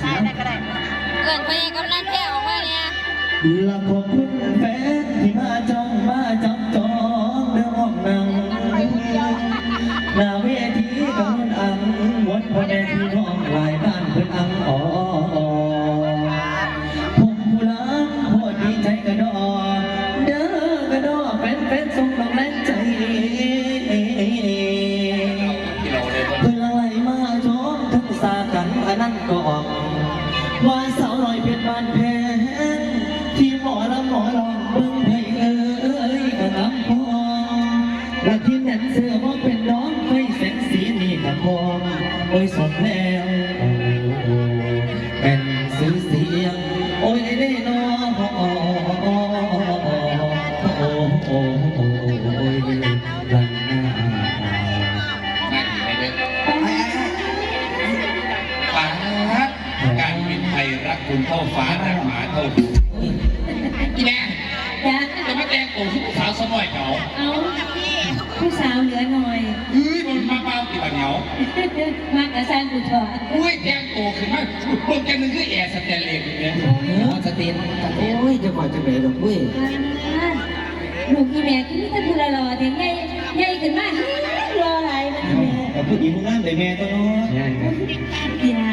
ใช่ได้ก็ได้เกินไปกำนันแค่ออกมาเนี่ย ละขอบคุณ อันนั้นก็ออกว่าสาวลอยเป็นบานแพงที่หมอลำหมอลองเบิ่งไผเอ้ยกะงำพองและที่แหนเสือว่าเป็นน้องไฟแสงสีนี่กะพองโอ้ยสดแล้วเป็น คุณเท่าฟ้ารักหมาเท่าคุณอีแน่จ้าจะมาแต่งตัวผู้สาวสมัยเขาเอาผู้สาวเหลือหน่อยเฮ้ยมันมาเป้าติบันเหนียวมากระสร้างกูถอดอุ้ยแต่งตัวขึ้นมาเบิ่งจังนึงคือแอร์สแตนเลสเนี่ยสเตนโอ้ยจะกว่าจะไหนดอกเว้ยลูกอีแม่ที่นี่ถ้าพูดรอๆเดี๋ยวใหญ่ใหญ่ขึ้นมากรออะไรมันแม่แต่ผู้หญิงมึงงามแต่แม่ตัวน้อยกีฬา